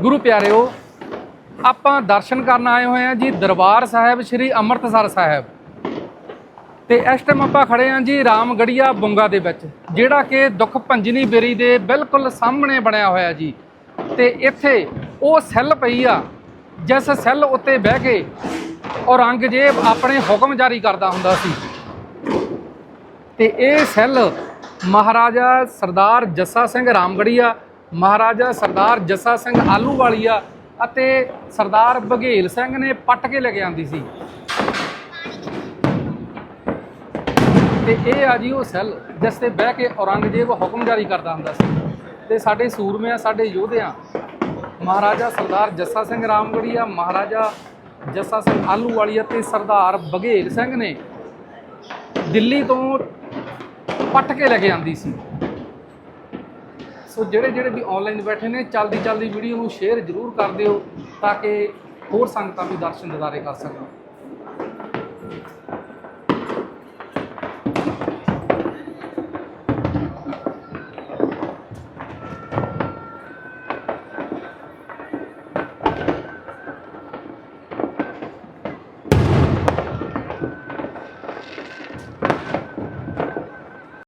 ਗੁਰੂ ਪਿਆਰਿਓ, ਆਪਾਂ ਦਰਸ਼ਨ ਕਰਨ ਆਏ ਹੋਏ ਆ ਜੀ ਦਰਬਾਰ ਸਾਹਿਬ, ਸ੍ਰੀ ਅੰਮ੍ਰਿਤਸਰ ਸਾਹਿਬ। ਤੇ ਇਸ ਟਾਈਮ ਆਪਾਂ ਖੜੇ ਆ ਜੀ ਰਾਮਗੜੀਆ ਬੁੰਗਾ ਦੇ ਵਿੱਚ, ਜਿਹੜਾ ਕਿ ਦੁੱਖ ਭੰਜਨੀ ਬੇਰੀ ਦੇ ਬਿਲਕੁਲ ਸਾਹਮਣੇ ਬਣਿਆ ਹੋਇਆ ਜੀ। ਤੇ ਇੱਥੇ ਉਹ ਸੈੱਲ ਪਈ ਆ, ਜਿਸ ਸੈੱਲ ਉੱਤੇ ਬਹਿ ਕੇ ਔਰੰਗਜ਼ੇਬ ਆਪਣੇ ਹੁਕਮ ਜਾਰੀ ਕਰਦਾ ਹੁੰਦਾ ਸੀ। ਤੇ ਇਹ ਸੈੱਲ ਮਹਾਰਾਜਾ ਸਰਦਾਰ ਜੱਸਾ ਸਿੰਘ ਰਾਮਗੜੀਆ ਮਹਾਰਾਜਾ ਸਰਦਾਰ ਜੱਸਾ ਸਿੰਘ ਆਲੂਵਾਲੀਆ ਅਤੇ ਸਰਦਾਰ ਬਘੇਲ ਸਿੰਘ ਨੇ ਪੱਟ ਕੇ ਲੈ ਕੇ ਆਂਦੀ ਸੀ। ਤੇ ਇਹ ਆ ਜੀ ਉਹ ਸੈੱਲ ਜਿਸ ਤੇ ਬਹਿ ਕੇ ਔਰੰਗਜ਼ੇਬ ਹੁਕਮ ਜਾਰੀ ਕਰਦਾ ਹੁੰਦਾ ਸੀ। ਤੇ ਸਾਡੇ ਸੂਰਮਿਆਂ ਸਾਡੇ ਯੋਧਿਆਂ ਮਹਾਰਾਜਾ ਸਰਦਾਰ ਜੱਸਾ ਸਿੰਘ ਰਾਮਗੜੀਆ, ਮਹਾਰਾਜਾ ਜੱਸਾ ਸਿੰਘ ਆਲੂਵਾਲੀਆ ਤੇ ਸਰਦਾਰ ਬਘੇਲ ਸਿੰਘ ਨੇ ਦਿੱਲੀ ਤੋਂ ਪੱਟ ਕੇ ਲੈ ਕੇ ਆਂਦੀ ਸੀ। ਸੋ ਜਿਹੜੇ ਜਿਹੜੇ ਵੀ ਆਨਲਾਈਨ ਬੈਠੇ ਨੇ, ਚਲਦੀ ਚਲਦੀ ਵੀਡੀਓ ਨੂੰ ਸ਼ੇਅਰ ਜ਼ਰੂਰ ਕਰ ਦਿਓ ਤਾਂ ਕਿ ਹੋਰ ਸੰਗਤਾਂ ਵੀ ਦਰਸ਼ਨ ਦਿਦਾਰੇ ਕਰ ਸਕਣ।